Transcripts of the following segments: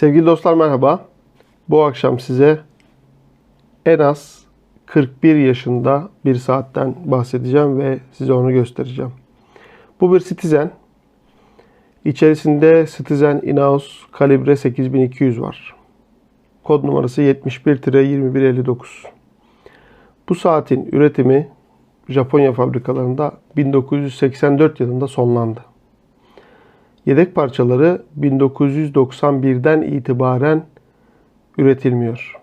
Sevgili dostlar merhaba. Bu akşam size en az 41 yaşında bir saatten bahsedeceğim ve size onu göstereceğim. Bu bir Citizen. İçerisinde Citizen Inaus kalibre 8200 var. Kod numarası 71-2159. Bu saatin üretimi Japonya fabrikalarında 1984 yılında sonlandı. Yedek parçaları 1991'den itibaren üretilmiyor.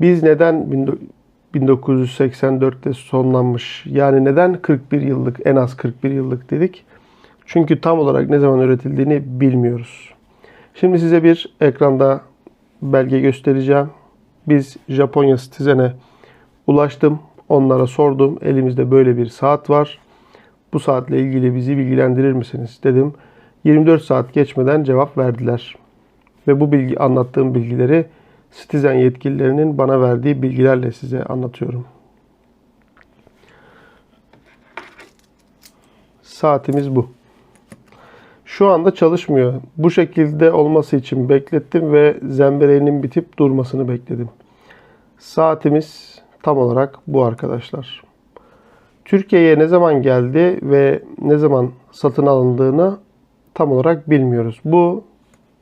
Biz neden 1984'te sonlanmış yani neden 41 yıllık en az 41 yıllık dedik? Çünkü tam olarak ne zaman üretildiğini bilmiyoruz. Şimdi size bir ekranda belge göstereceğim. Biz Japonya Citizen'e ulaştım. Onlara sordum. Elimizde böyle bir saat var. Bu saatle ilgili bizi bilgilendirir misiniz dedim. 24 saat geçmeden cevap verdiler. Ve bu bilgi anlattığım bilgileri Citizen yetkililerinin bana verdiği bilgilerle size anlatıyorum. Saatimiz bu. Şu anda çalışmıyor. Bu şekilde olması için beklettim ve zembereğinin bitip durmasını bekledim. Saatimiz tam olarak bu arkadaşlar. Türkiye'ye ne zaman geldi ve ne zaman satın alındığını tam olarak bilmiyoruz. Bu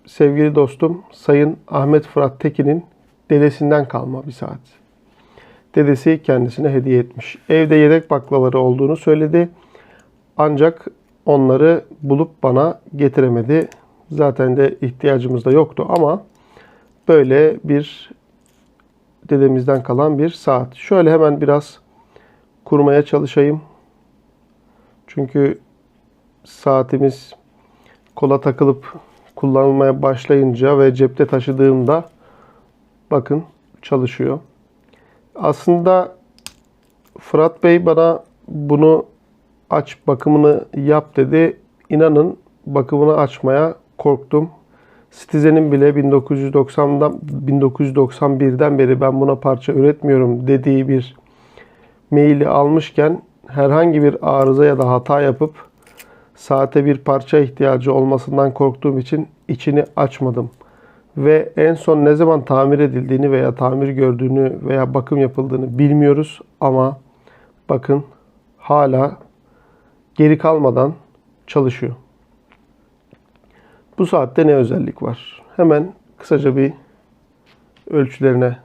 sevgili dostum Sayın Ahmet Fırat Tekin'in dedesinden kalma bir saat. Dedesi kendisine hediye etmiş. Evde yedek baklaları olduğunu söyledi. Ancak onları bulup bana getiremedi. Zaten de ihtiyacımız da yoktu ama böyle bir dedemizden kalan bir saat. Şöyle hemen biraz kurmaya çalışayım. Çünkü saatimiz kola takılıp kullanılmaya başlayınca ve cepte taşıdığımda bakın çalışıyor. Aslında Fırat Bey bana bunu aç bakımını yap dedi. İnanın bakımını açmaya korktum. Citizen'in bile 1990'dan 1991'den beri ben buna parça üretmiyorum dediği bir maili almışken herhangi bir arıza ya da hata yapıp saate bir parça ihtiyacı olmasından korktuğum için içini açmadım. Ve en son ne zaman tamir edildiğini veya tamir gördüğünü veya bakım yapıldığını bilmiyoruz ama bakın hala geri kalmadan çalışıyor. Bu saatte ne özellik var? Hemen kısaca bir ölçülerine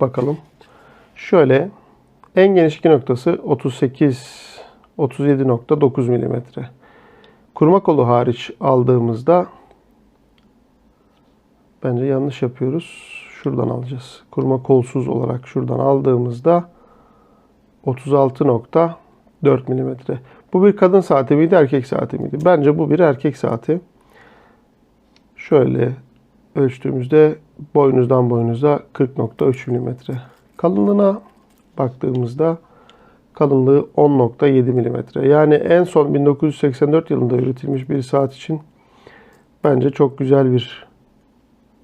bakalım. Şöyle en geniş iki noktası 38 37.9 mm. Kurma kolu hariç aldığımızda bence yanlış yapıyoruz. Şuradan alacağız. Kurma kolsuz olarak şuradan aldığımızda 36.4 mm. Bu bir kadın saati miydi, erkek saati miydi? Bence bu bir erkek saati. Şöyle ölçtüğümüzde boynuzdan boynuza 40.3 mm. Kalınlığına baktığımızda kalınlığı 10.7 mm. Yani en son 1984 yılında üretilmiş bir saat için bence çok güzel bir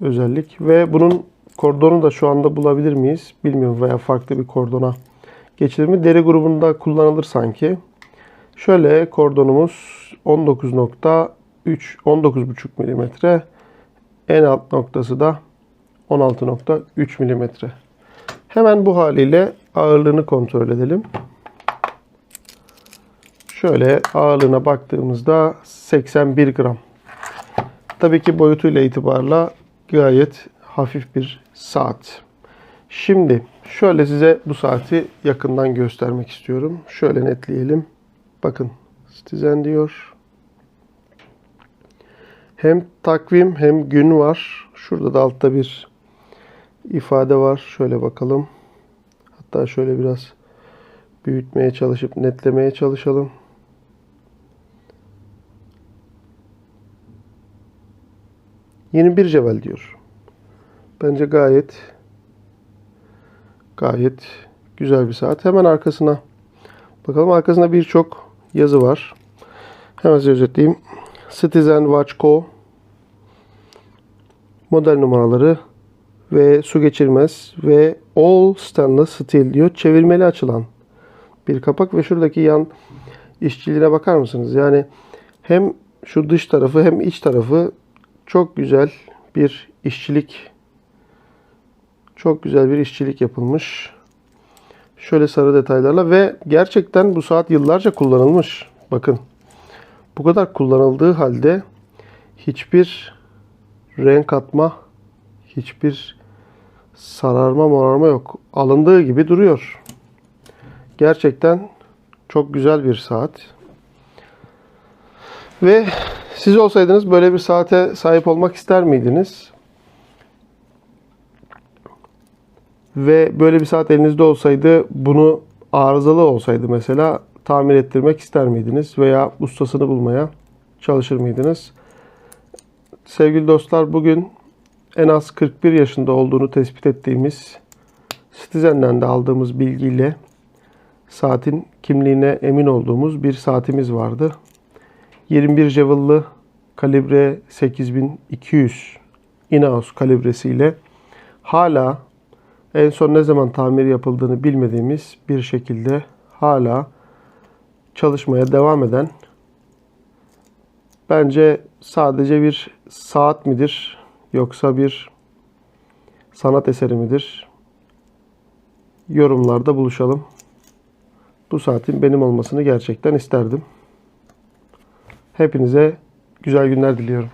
özellik. Ve bunun kordonu da şu anda bulabilir miyiz? Bilmiyorum veya farklı bir kordona geçilir mi? Deri grubunda kullanılır sanki. Şöyle kordonumuz 19.3 19.5 mm. En alt noktası da 16.3 mm. Hemen bu haliyle ağırlığını kontrol edelim. Şöyle ağırlığına baktığımızda 81 gram. Tabii ki boyutuyla itibarla gayet hafif bir saat. Şimdi şöyle size bu saati yakından göstermek istiyorum. Şöyle netleyelim. Bakın Citizen diyor. Hem takvim hem gün var. Şurada da altta bir ifade var. Şöyle bakalım. Hatta şöyle biraz büyütmeye çalışıp netlemeye çalışalım. Yeni bir cebel diyor. Bence gayet gayet güzel bir saat. Hemen arkasına bakalım. Arkasında birçok yazı var. Hemen size özetleyeyim. Citizen Watch Co. Model numaraları ve su geçirmez ve all stainless steel diyor. Çevirmeli açılan bir kapak ve şuradaki yan işçiliğine bakar mısınız? Yani hem şu dış tarafı hem iç tarafı çok güzel bir işçilik çok güzel bir işçilik yapılmış. Şöyle sarı detaylarla ve gerçekten bu saat yıllarca kullanılmış. Bakın. Bu kadar kullanıldığı halde hiçbir renk atma, hiçbir sararma morarma yok. Alındığı gibi duruyor. Gerçekten çok güzel bir saat. Ve siz olsaydınız böyle bir saate sahip olmak ister miydiniz? Ve böyle bir saat elinizde olsaydı bunu arızalı olsaydı mesela tamir ettirmek ister miydiniz? Veya ustasını bulmaya çalışır mıydınız? Sevgili dostlar bugün en az 41 yaşında olduğunu tespit ettiğimiz Citizen'den de aldığımız bilgiyle saatin kimliğine emin olduğumuz bir saatimiz vardı. 21 Jewel'lı kalibre 8200 Inaos kalibresiyle hala en son ne zaman tamir yapıldığını bilmediğimiz bir şekilde hala çalışmaya devam eden bence sadece bir saat midir yoksa bir sanat eseri midir? Yorumlarda buluşalım. Bu saatin benim olmasını gerçekten isterdim. Hepinize güzel günler diliyorum.